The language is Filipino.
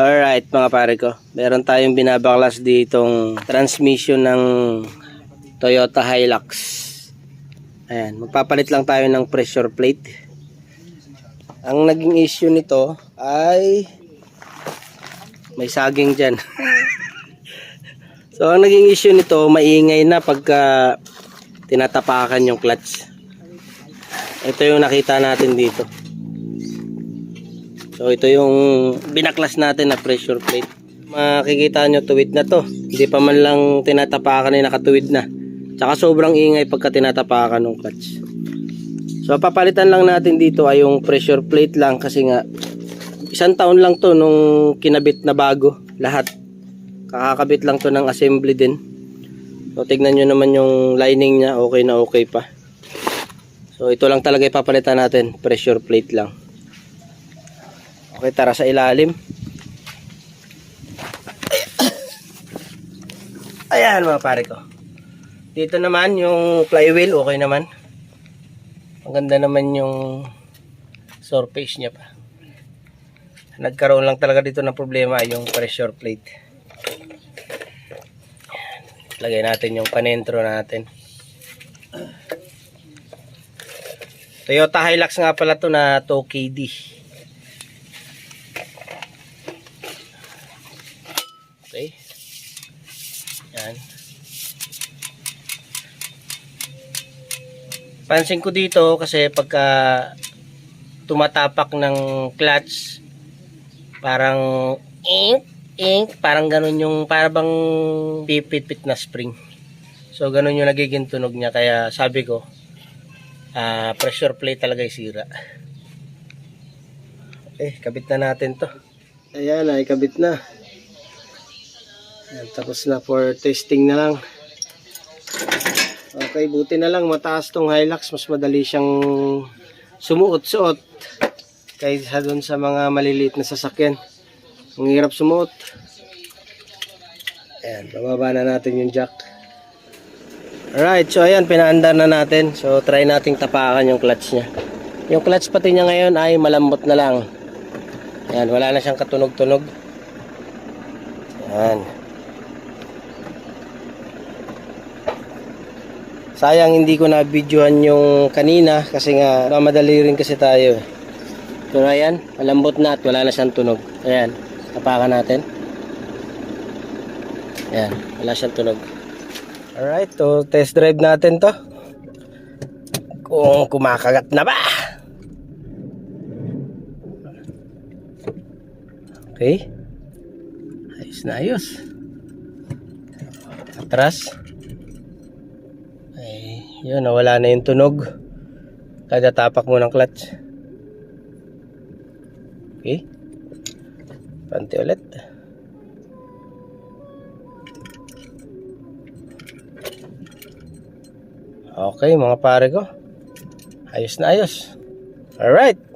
Alright mga pare ko, meron tayong binabaklas ditong transmission ng Toyota Hilux. Ayan, magpapalit lang tayo ng pressure plate. Ang naging issue nito ay may saging dyan. so ang naging issue nito, maingay na pagka tinatapakan yung clutch. Ito yung nakita natin dito. So ito yung binaklas natin na pressure plate. Makikita nyo tuwid na to. Hindi pa man lang tinatapakan ay nakatuwid na. Tsaka sobrang ingay pagka tinatapakan ng clutch. So papalitan lang natin dito ay yung pressure plate lang kasi nga isang taon lang to nung kinabit na bago lahat. Kakakabit lang to ng assembly din. So tignan nyo naman yung lining niya okay na okay pa. So ito lang talaga ipapalitan natin pressure plate lang. Okay, tara sa ilalim. Ayan mga pare ko. Dito naman yung flywheel, okay naman. Ang ganda naman yung surface niya pa. Nagkaroon lang talaga dito ng problema yung pressure plate. Ayan. Lagay natin yung panentro natin. Toyota Hilux nga pala to na 2KD. Okay. Yan. Pansin ko dito kasi pagka tumatapak ng clutch parang ink ink parang ganun yung parang pipit na spring. So ganun yung nagiging tunog niya kaya sabi ko ah, pressure plate talaga yung sira. Okay, kabit na natin to. Ayan, ay kabit na. Ayan, tapos na for testing na lang. Okay, buti na lang mataas tong Hilux. Mas madali siyang sumuot-suot kaysa dun sa mga maliliit na sasakyan. Ang hirap sumuot. Ayan, bababa na natin yung jack. Alright, so ayan, pinaandar na natin. So, try nating tapakan yung clutch niya. Yung clutch pati niya ngayon ay malambot na lang. Ayan, wala na siyang katunog-tunog. Ayan. Sayang hindi ko na videohan yung kanina kasi nga madali rin kasi tayo. eh. Pero ayan, malambot na at wala na siyang tunog. Ayan, tapakan natin. Ayan, wala siyang tunog. Alright, so test drive natin to. Kung kumakagat na ba? Okay. Ayos na ayos. Atras. Ay, yun, nawala na yung tunog. Kada tapak mo ng clutch. Okay. Panti ulit. Okay, mga pare ko. Ayos na ayos. Alright.